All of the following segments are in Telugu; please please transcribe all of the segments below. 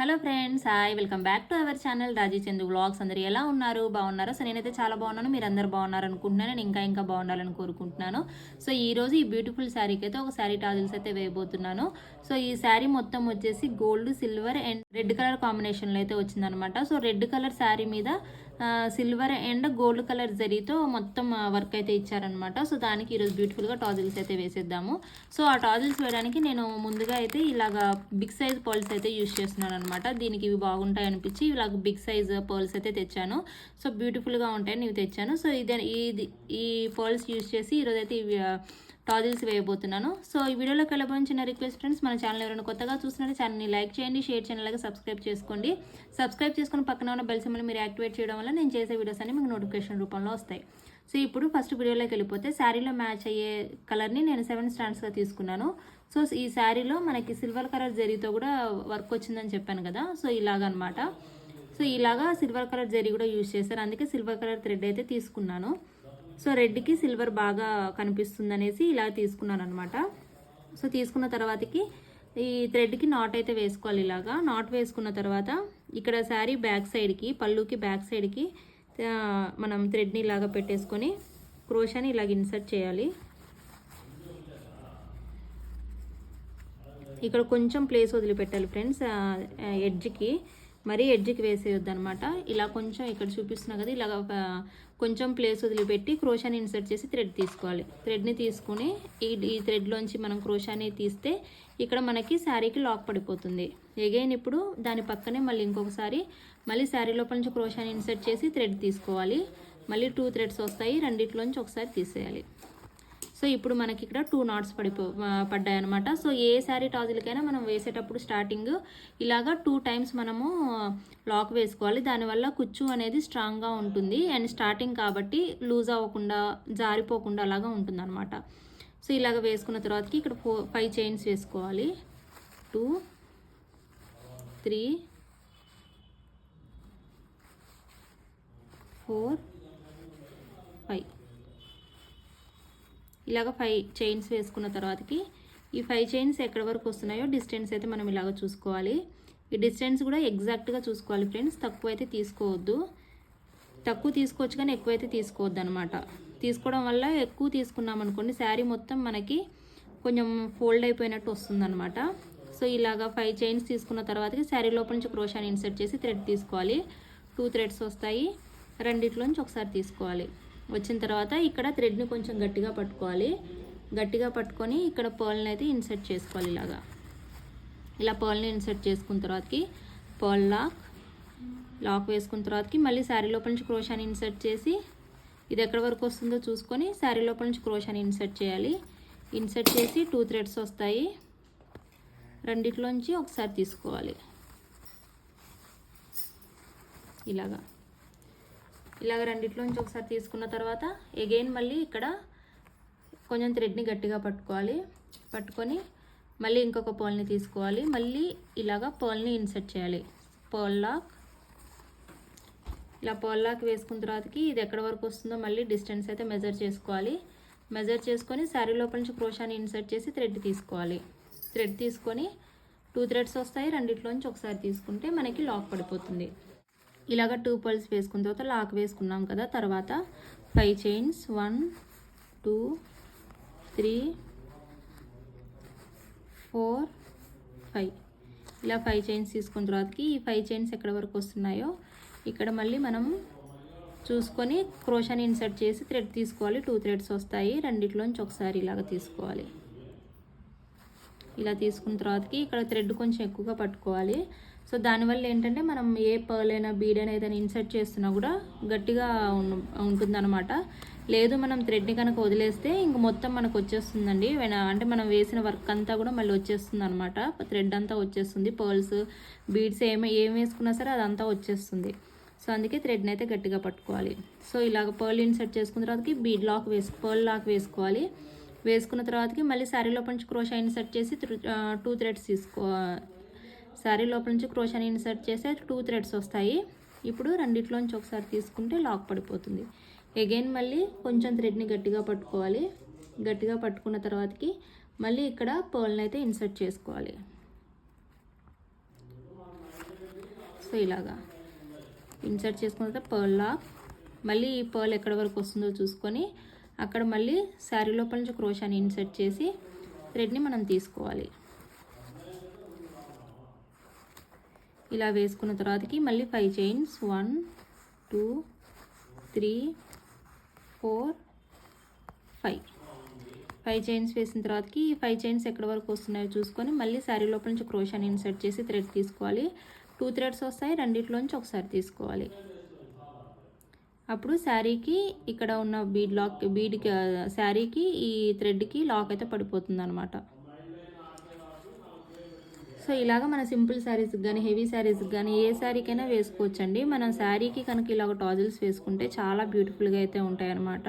Hello friends hi welcome back to our channel Raji Chandu vlogs అందరు ఎలా ఉన్నారు? బాగున్నారో? సో నేనైతే చాలా బాగున్నాను. మీరు అందరు బాగున్నారు అనుకుంటున్నాను నేను ఇంకా ఇంకా బాగుండాలని కోరుకుంటున్నాను. సో ఈ రోజు ఈ బ్యూటిఫుల్ శారీకి అయితే ఒక శారీ టాజిల్స్ అయితే వేయబోతున్నాను. సో ఈ శారీ మొత్తం వచ్చేసి gold silver and red colour కాంబినేషన్లో అయితే వచ్చిందనమాట సో రెడ్ కలర్ శారీ మీద సిల్వర్ అండ్ గోల్డ్ కలర్ జరీతో మొత్తం వర్క్ అయితే ఇచ్చారనమాట సో దానికి ఈరోజు బ్యూటిఫుల్గా టాజిల్స్ అయితే వేసేద్దాము. సో ఆ టాజిల్స్ వేయడానికి నేను ముందుగా అయితే ఇలాగా బిగ్ సైజ్ పర్ల్స్ అయితే యూస్ చేస్తున్నాను అనమాట దీనికి ఇవి బాగుంటాయి అనిపించి ఇలాగ బిగ్ సైజ్ పర్ల్స్ అయితే తెచ్చాను. సో బ్యూటిఫుల్గా ఉంటాయని ఇవి తెచ్చాను. సో ఇదే ఇది ఈ పర్ల్స్ యూస్ చేసి ఈరోజైతే అయితే ఇవి టాజిల్స్ వేయబోతున్నాను. సో ఈ వీడియోలోకి వెళ్ళబోయిన చిన్న రిక్వెస్ట్ ఫ్రెండ్స్ మన ఛానల్ ఎవరైనా కొత్తగా చూసినట్టు ఛానల్ని లైక్ చేయండి షేర్ చేయండి అలాగే సబ్స్క్రైబ్ చేసుకోండి. సబ్స్క్రైబ్ చేసుకుని పక్కన ఉన్న బెల్ సింబల్ మీరు యాక్టివేట్ చేయడం వల్ల నేను చేసే వీడియోస్ అన్ని మీకు నోటిఫికేషన్ రూపంలో వస్తాయి. సో ఇప్పుడు ఫస్ట్ వీడియోలోకి వెళ్ళిపోతే శారీలో మ్యాచ్ అయ్యే కలర్ని నేను సెవెన్ స్టాండ్స్గా తీసుకున్నాను. సో ఈ శారీలో మనకి సిల్వర్ కలర్ జరీతో కూడా వర్క్ వచ్చిందని చెప్పాను కదా. సో ఇలాగనమాట. సో ఇలాగా సిల్వర్ కలర్ జరీ కూడా యూజ్ చేశారు. అందుకే సిల్వర్ కలర్ థ్రెడ్ అయితే తీసుకున్నాను. సో రెడ్కి సిల్వర్ బాగా కనిపిస్తుంది అనేసి ఇలా తీసుకున్నాను అనమాట సో తీసుకున్న తర్వాతకి ఈ థ్రెడ్కి నాట్ అయితే వేసుకోవాలి ఇలాగా. నాట్ వేసుకున్న తర్వాత ఇక్కడ శారీ బ్యాక్ సైడ్కి పళ్ళుకి బ్యాక్ సైడ్కి మనం థ్రెడ్ని ఇలాగా పెట్టేసుకొని క్రోషాని ఇలాగ ఇన్సర్ట్ చేయాలి. ఇక్కడ కొంచెం ప్లేస్ వదిలిపెట్టాలి ఫ్రెండ్స్ ఎడ్జ్కి. మరీ ఎడ్జ్కి వేసేయొద్దు అనమాట ఇలా కొంచెం ఇక్కడ చూపిస్తున్నా కదా ఇలాగ కొంచెం ప్లేస్ వదిలిపెట్టి క్రోషాని ఇన్సర్ట్ చేసి థ్రెడ్ తీసుకోవాలి. థ్రెడ్ని తీసుకుని ఈ ఈ థ్రెడ్లోంచి మనం క్రోషాని తీస్తే ఇక్కడ మనకి శారీకి లాక్ పడిపోతుంది. ఎగైన్ ఇప్పుడు దాని పక్కనే మళ్ళీ ఇంకొకసారి మళ్ళీ శారీ లోపల నుంచి క్రోషాని ఇన్సర్ట్ చేసి థ్రెడ్ తీసుకోవాలి. మళ్ళీ టూ థ్రెడ్స్ వస్తాయి రెండిట్లోంచి ఒకసారి తీసేయాలి. సో ఇప్పుడు మనకి ఇక్కడ టూ నాట్స్ పడిపో పడ్డాయి అనమాట సో ఏ శారీ టాజిల్కైనా మనం వేసేటప్పుడు స్టార్టింగ్ ఇలాగా టూ టైమ్స్ మనము లాక్ వేసుకోవాలి. దానివల్ల కుచ్చు అనేది స్ట్రాంగ్గా ఉంటుంది. అండ్ స్టార్టింగ్ కాబట్టి లూజ్ అవ్వకుండా జారిపోకుండా అలాగా ఉంటుంది అనమాట సో ఇలాగ వేసుకున్న తర్వాతకి ఇక్కడ ఫోర్ ఫైవ్ చైన్స్ వేసుకోవాలి. టూ త్రీ ఫోర్ ఫైవ్ ఇలాగ ఫైవ్ చైన్స్ వేసుకున్న తర్వాతకి ఈ ఫైవ్ చైన్స్ ఎక్కడి వరకు వస్తున్నాయో డిస్టెన్స్ అయితే మనం ఇలాగ చూసుకోవాలి. ఈ డిస్టెన్స్ కూడా ఎగ్జాక్ట్గా చూసుకోవాలి ఫ్రెండ్స్ తక్కువ అయితే తీసుకోవద్దు. తక్కువ తీసుకోవచ్చు కానీ ఎక్కువ అయితే తీసుకోవద్దు అనమాట తీసుకోవడం వల్ల ఎక్కువ తీసుకున్నాం అనుకోండి శారీ మొత్తం మనకి కొంచెం ఫోల్డ్ అయిపోయినట్టు వస్తుందన్నమాట సో ఇలాగా ఫైవ్ చైన్స్ తీసుకున్న తర్వాతకి శారీ లోపల నుంచి క్రోషాన్ని ఇన్సర్ట్ చేసి థ్రెడ్ తీసుకోవాలి. టూ థ్రెడ్స్ వస్తాయి. రెండిట్లోంచి ఒకసారి తీసుకోవాలి. వచ్చిన తర్వాత ఇక్కడ థ్రెడ్ని కొంచెం గట్టిగా పట్టుకోవాలి. గట్టిగా పట్టుకొని ఇక్కడ పర్ల్ని అయితే ఇన్సర్ట్ చేసుకోవాలి ఇలాగా. ఇలా పర్ల్ని ఇన్సర్ట్ చేసుకున్న తర్వాతకి పర్ల్ లాక్ లాక్ వేసుకున్న తర్వాతకి మళ్ళీ శారీ లోపల నుంచి క్రోషాని ఇన్సర్ట్ చేసి ఇది ఎక్కడి వరకు వస్తుందో చూసుకొని శారీ లోపల నుంచి క్రోషాని ఇన్సర్ట్ చేయాలి. ఇన్సర్ట్ చేసి టూ థ్రెడ్స్ వస్తాయి. రెండిట్లోంచి ఒకసారి తీసుకోవాలి. ఇలాగా. ఇలాగ రెండిట్లోంచి ఒకసారి తీసుకున్న తర్వాత ఎగైన్ మళ్ళీ ఇక్కడ కొంచెం థ్రెడ్ని గట్టిగా పట్టుకోవాలి. పట్టుకొని మళ్ళీ ఇంకొక పర్ల్ని తీసుకోవాలి. మళ్ళీ ఇలాగ పర్ల్ని ఇన్సర్ట్ చేయాలి. పోల్ లాక్ ఇలా పర్ల్ లాక్ వేసుకున్న తర్వాతకి ఇది ఎక్కడి వరకు వస్తుందో మళ్ళీ డిస్టెన్స్ అయితే మెజర్ చేసుకోవాలి. మెజర్ చేసుకొని శారీ లోపల నుంచి క్రోషాని ఇన్సర్ట్ చేసి థ్రెడ్ తీసుకోవాలి. థ్రెడ్ తీసుకొని టూ థ్రెడ్స్ వస్తాయి. రెండిట్లోంచి ఒకసారి తీసుకుంటే మనకి లాక్ పడిపోతుంది. ఇలాగ టూ పల్స్ వేసుకున్న తర్వాత లాక్ వేసుకున్నాం కదా తర్వాత five chains one two three four five ఇలా ఫైవ్ చైన్స్ తీసుకున్న తర్వాతకి ఈ ఫైవ్ చైన్స్ ఎక్కడ వరకు వస్తున్నాయో ఇక్కడ మళ్ళీ మనం చూసుకొని క్రోషాని ఇన్సర్ట్ చేసి థ్రెడ్ తీసుకోవాలి. టూ థ్రెడ్స్ వస్తాయి. రెండిట్లోంచి ఒకసారి ఇలాగ తీసుకోవాలి. ఇలా తీసుకున్న తర్వాతకి ఇక్కడ థ్రెడ్ కొంచెం ఎక్కువగా పట్టుకోవాలి. సో దానివల్ల ఏంటంటే మనం ఏ పర్ల్ అయినా బీడ్ అయినా ఏదైనా ఇన్సర్ట్ చేస్తున్నా కూడా గట్టిగా ఉంటుందన్నమాట. లేదు మనం థ్రెడ్ని కనుక వదిలేస్తే ఇంక మొత్తం మనకు వచ్చేస్తుందండి. అంటే మనం వేసిన వర్క్ అంతా కూడా మళ్ళీ వచ్చేస్తుంది అనమాట థ్రెడ్ అంతా వచ్చేస్తుంది. పర్ల్స్ బీడ్స్ ఏమి ఏం వేసుకున్నా సరే అదంతా వచ్చేస్తుంది. సో అందుకే థ్రెడ్ని అయితే గట్టిగా పట్టుకోవాలి. సో ఇలాగ పర్ల్ ఇన్సర్ట్ చేసుకున్న తర్వాతకి బీడ్ లాక్ వేసు పర్ల్ లాక్ వేసుకోవాలి. వేసుకున్న తర్వాతకి మళ్ళీ శారీలో పంచి క్రోషా ఇన్సర్ట్ చేసి టూ థ్రెడ్స్ తీసుకో శారీ లోపల నుంచి క్రోషాని ఇన్సర్ట్ చేస్తే టూ థ్రెడ్స్ వస్తాయి. ఇప్పుడు రెండిట్లోంచి ఒకసారి తీసుకుంటే లాక్ పడిపోతుంది. అగైన్ మళ్ళీ కొంచెం థ్రెడ్ని గట్టిగా పట్టుకోవాలి. గట్టిగా పట్టుకున్న తర్వాతకి మళ్ళీ ఇక్కడ పర్ల్ని అయితే ఇన్సర్ట్ చేసుకోవాలి. సో ఇలాగా ఇన్సర్ట్ చేసుకున్న తర్వాత పర్ల్ లాక్. మళ్ళీ ఈ పర్ల్ ఎక్కడ వరకు వస్తుందో చూసుకొని అక్కడ మళ్ళీ శారీ లోపల నుంచి క్రోషాని ఇన్సర్ట్ చేసి థ్రెడ్ని మనం తీసుకోవాలి. ఇలా వేసుకున్న తర్వాతకి మళ్ళీ five chains one two three four five five chains వేసిన తర్వాతకి ఈ ఫైవ్ చైన్స్ ఎక్కడ వరకు వస్తున్నాయో చూసుకొని మళ్ళీ శారీ లోపల నుంచి క్రోషన్ ఇన్సర్ట్ చేసి థ్రెడ్ తీసుకోవాలి. టూ థ్రెడ్స్ వస్తాయి రెండిట్లోంచి ఒకసారి తీసుకోవాలి. అప్పుడు శారీకి ఇక్కడ ఉన్న బీడ్ లాక్ బీడ్కి శారీకి ఈ థ్రెడ్కి లాక్ అయితే పడిపోతుంది అనమాట సో ఇలాగ మన సింపుల్ శారీస్కి కానీ హెవీ శారీస్కి కానీ ఏ శారీకైనా వేసుకోవచ్చండి. మనం శారీకి కనుక ఇలాగ టాజిల్స్ వేసుకుంటే చాలా బ్యూటిఫుల్గా అయితే ఉంటాయన్నమాట.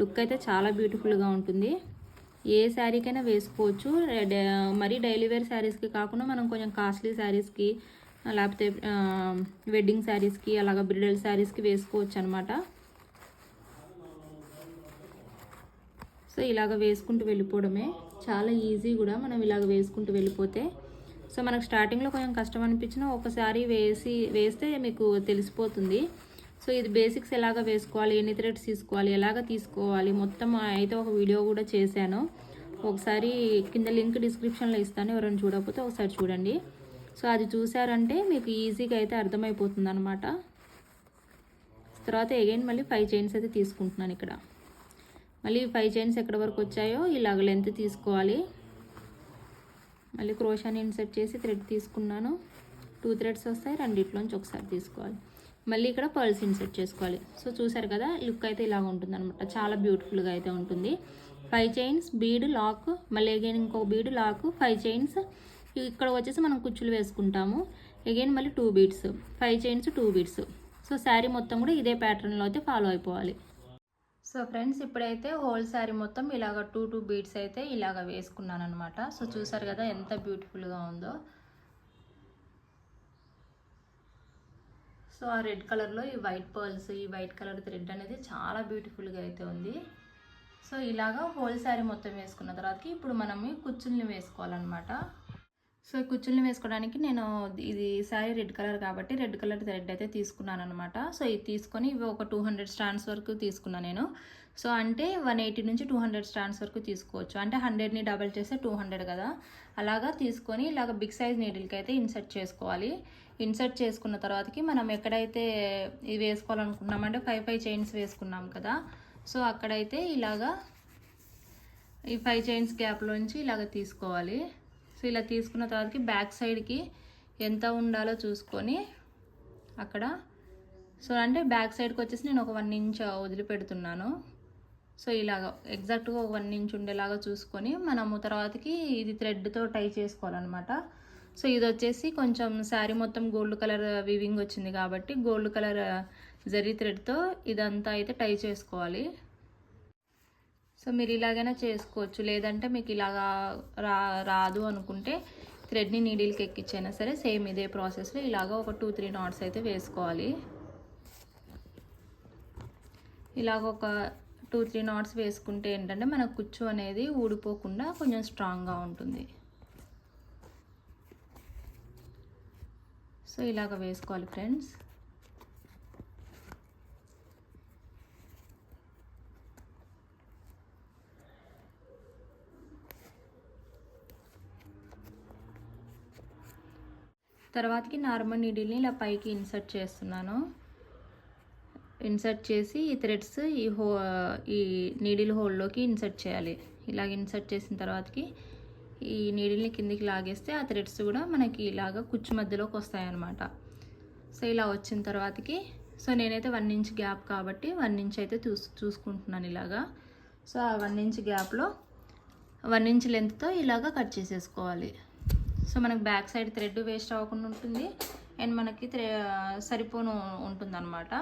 లుక్ అయితే చాలా బ్యూటిఫుల్గా ఉంటుంది. ఏ శారీకైనా వేసుకోవచ్చు. మరీ డైలీ వేర్ శారీస్కి కాకుండా మనం కొంచెం కాస్ట్లీ శారీస్కి లేకపోతే వెడ్డింగ్ శారీస్కి అలాగ బ్రిడల్ శారీస్కి వేసుకోవచ్చు అనమాట సో ఇలాగ వేసుకుంటూ వెళ్ళిపోవడమే. చాలా ఈజీ కూడా మనం ఇలాగ వేసుకుంటూ వెళ్ళిపోతే సో మనకు స్టార్టింగ్లో కొంచెం కష్టం అనిపించినా ఒకసారి వేసి వేస్తే మీకు తెలిసిపోతుంది. సో ఇది బేసిక్స్ ఎలాగ వేసుకోవాలి ఎన్ని థ్రెడ్స్ తీసుకోవాలి ఎలాగ తీసుకోవాలి మొత్తం అయితే ఒక వీడియో కూడా చేశాను. ఒకసారి కింద లింక్ డిస్క్రిప్షన్లో ఇస్తాను ఎవరైనా చూడకపోతే ఒకసారి చూడండి. సో అది చూసారంటే మీకు ఈజీగా అయితే అర్థమైపోతుంది అనమాట తర్వాత అగైన్ మళ్ళీ ఫైవ్ చైన్స్ అయితే తీసుకుంటున్నాను ఇక్కడ. మళ్ళీ ఫైవ్ చైన్స్ ఎక్కడ వరకు వచ్చాయో ఇలాగ లెంత్ తీసుకోవాలి. మళ్ళీ క్రోషాని ఇన్సర్ట్ చేసి థ్రెడ్ తీసుకున్నాను. టూ థ్రెడ్స్ వస్తాయి రెండిట్లోంచి ఒకసారి తీసుకోవాలి. మళ్ళీ ఇక్కడ పర్ల్స్ ఇన్సర్ట్ చేసుకోవాలి. సో చూసారు కదా లుక్ అయితే ఇలా ఉంటుంది అనమాట చాలా బ్యూటిఫుల్గా అయితే ఉంటుంది. Five chains bead lock. మళ్ళీ అగైన్ ఇంకో బీడ్ లాక్ ఫైవ్ చైన్స్. ఇక్కడ వచ్చేసి మనం కుచ్చులు వేసుకుంటాము. అగైన్ మళ్ళీ two beads. Five chains two beads. So sari మొత్తం కూడా ఇదే ప్యాటర్న్లో అయితే ఫాలో అయిపోవాలి. సో ఫ్రెండ్స్ ఇప్పుడైతే హోల్ శారీ మొత్తం ఇలాగ టూ టూ బీడ్స్ అయితే ఇలాగ వేసుకున్నాను అనమాట సో చూసారు కదా ఎంత బ్యూటిఫుల్గా ఉందో. సో ఆ రెడ్ కలర్లో ఈ వైట్ పర్ల్స్ ఈ వైట్ కలర్ థ్రెడ్ అనేది చాలా బ్యూటిఫుల్గా అయితే ఉంది. సో ఇలాగా హోల్ శారీ మొత్తం వేసుకున్న తర్వాతకి ఇప్పుడు మనం కుచ్చుల్ని వేసుకోవాలన్నమాట. సో కుచ్చుల్ని వేసుకోవడానికి నేను ఇది శారీ రెడ్ కలర్ కాబట్టి రెడ్ కలర్ థ్రెడ్ అయితే తీసుకున్నాను అనమాట సో ఇది తీసుకొని ఇవి ఒక టూ హండ్రెడ్ స్టాండ్స్ వరకు తీసుకున్నాను నేను. సో అంటే వన్ ఎయిటీ నుంచి టూ హండ్రెడ్ స్టాండ్స్ వరకు తీసుకోవచ్చు. అంటే హండ్రెడ్ని డబల్ చేస్తే టూ హండ్రెడ్ కదా. అలాగా తీసుకొని ఇలాగ బిగ్ సైజ్ నీడిల్కి అయితే ఇన్సర్ట్ చేసుకోవాలి. ఇన్సర్ట్ చేసుకున్న తర్వాతకి మనం ఎక్కడైతే ఇది వేసుకోవాలనుకున్నామంటే ఫైవ్ ఫైవ్ చైన్స్ వేసుకున్నాం కదా. సో అక్కడైతే ఇలాగా ఈ ఫైవ్ చైన్స్ గ్యాప్లోంచి ఇలాగ తీసుకోవాలి. సో ఇలా తీసుకున్న తర్వాతకి బ్యాక్ సైడ్కి ఎంత ఉండాలో చూసుకొని అక్కడ. సో అంటే బ్యాక్ సైడ్కి వచ్చేసి నేను ఒక వన్ ఇంచ్ వదిలిపెడుతున్నాను. సో ఇలాగ ఎగ్జాక్ట్గా ఒక వన్ ఇంచ్ ఉండేలాగా చూసుకొని మనము తర్వాతకి ఇది థ్రెడ్తో టై చేసుకోవాలన్నమాట. సో ఇది వచ్చేసి కొంచెం శారీ మొత్తం గోల్డ్ కలర్ వివింగ్ వచ్చింది కాబట్టి గోల్డ్ కలర్ జరీ థ్రెడ్తో ఇదంతా అయితే టై చేసుకోవాలి. సో మీరు ఇలాగైనా చేసుకోవచ్చు. లేదంటే మీకు ఇలాగా రా రాదు అనుకుంటే థ్రెడ్ని నీడిల్కి ఎక్కించైనా సరే సేమ్ ఇదే ప్రాసెస్లో ఇలాగ ఒక టూ త్రీ నాట్స్ అయితే వేసుకోవాలి. ఇలాగ ఒక టూ త్రీ నాట్స్ వేసుకుంటే ఏంటంటే మన కుచ్చు అనేది ఊడిపోకుండా కొంచెం స్ట్రాంగ్గా ఉంటుంది. సో ఇలాగ వేసుకోవాలి ఫ్రెండ్స్. తర్వాతకి నార్మల్ నీడిల్ని ఇలా పైకి ఇన్సర్ట్ చేస్తున్నాను. ఇన్సర్ట్ చేసి ఈ థ్రెడ్స్ ఈ హో ఈ నీడిల్ హోల్లోకి ఇన్సర్ట్ చేయాలి. ఇలాగ ఇన్సర్ట్ చేసిన తర్వాతకి ఈ నీడిల్ని కిందికి లాగేస్తే ఆ థ్రెడ్స్ కూడా మనకి ఇలాగ కుచ్చు మధ్యలోకి వస్తాయన్నమాట. సో ఇలా వచ్చిన తర్వాతకి సో నేనైతే వన్ ఇంచ్ గ్యాప్ కాబట్టి వన్ ఇంచ్ అయితే చూస్ చూసుకుంటున్నాను ఇలాగా. సో ఆ వన్ ఇంచ్ గ్యాప్లో వన్ ఇంచ్ లెంత్తో ఇలాగ కట్ చేసేసుకోవాలి. సో మనకు బ్యాక్ సైడ్ థ్రెడ్ వేస్ట్ అవ్వకుండా ఉంటుంది. అండ్ మనకి థ్రె సరిపోను ఉంటుంది అనమాట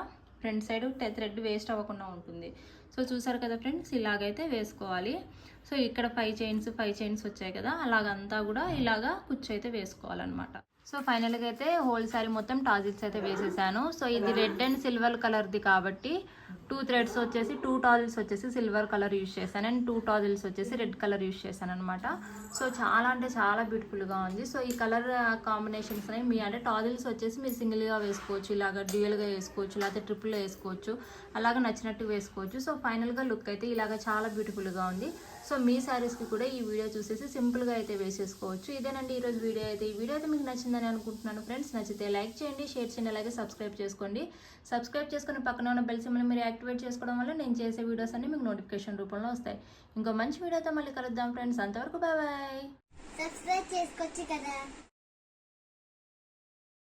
ఫ్రంట్ సైడ్ థ్రెడ్ వేస్ట్ అవ్వకుండా ఉంటుంది. సో చూసారు కదా ఫ్రెండ్స్ ఇలాగైతే వేసుకోవాలి. సో ఇక్కడ ఫైవ్ చైన్స్ ఫైవ్ చైన్స్ వచ్చాయి కదా అలాగంతా కూడా ఇలాగా కుచ్చు అయితే వేసుకోవాలన్నమాట. సో ఫైనల్గా అయితే హోల్ సారీ మొత్తం టాజిల్స్ అయితే వేసేసాను. సో ఇది రెడ్ అండ్ సిల్వర్ కలర్ది కాబట్టి టూ థ్రెడ్స్ వచ్చేసి టూ టాజిల్స్ వచ్చేసి సిల్వర్ కలర్ యూస్ చేశాను అండ్ టూ టాజిల్స్ వచ్చేసి రెడ్ కలర్ యూస్ చేశాను అనమాట సో చాలా అంటే చాలా బ్యూటిఫుల్గా ఉంది. సో ఈ కలర్ కాంబినేషన్స్ అనేవి మీ అంటే టాజిల్స్ వచ్చేసి మీరు సింగిల్గా వేసుకోవచ్చు ఇలాగ డ్యూయల్గా వేసుకోవచ్చు లేకపోతే ట్రిపుల్ వేసుకోవచ్చు అలాగ నచ్చినట్టు వేసుకోవచ్చు. సో ఫైనల్గా లుక్ అయితే ఇలాగ చాలా బ్యూటిఫుల్గా ఉంది. సో మీ శారీస్కి కూడా ఈ వీడియో చూసేసి సింపుల్గా అయితే వేసేసుకోవచ్చు. ఇదేనండి ఈరోజు వీడియో అయితే. ఈ వీడియో అయితే మీకు నచ్చిందని అనుకుంటున్నాను ఫ్రెండ్స్ నచ్చితే లైక్ చేయండి షేర్ చేయండి అలాగే సబ్స్క్రైబ్ చేసుకోండి. సబ్స్క్రైబ్ చేసుకుని పక్కన ఉన్న బెల్ సిమ్ని మీరు యాక్టివేట్ చేసుకోవడం వల్ల నేను చేసే వీడియోస్ అన్ని మీకు నోటిఫికేషన్ రూపంలో వస్తాయి. ఇంకో మంచి వీడియోతో మళ్ళీ కలుద్దాం ఫ్రెండ్స్ అంతవరకు బాయ్ సబ్స్క్రైబ్ చేసుకోవచ్చు కదా.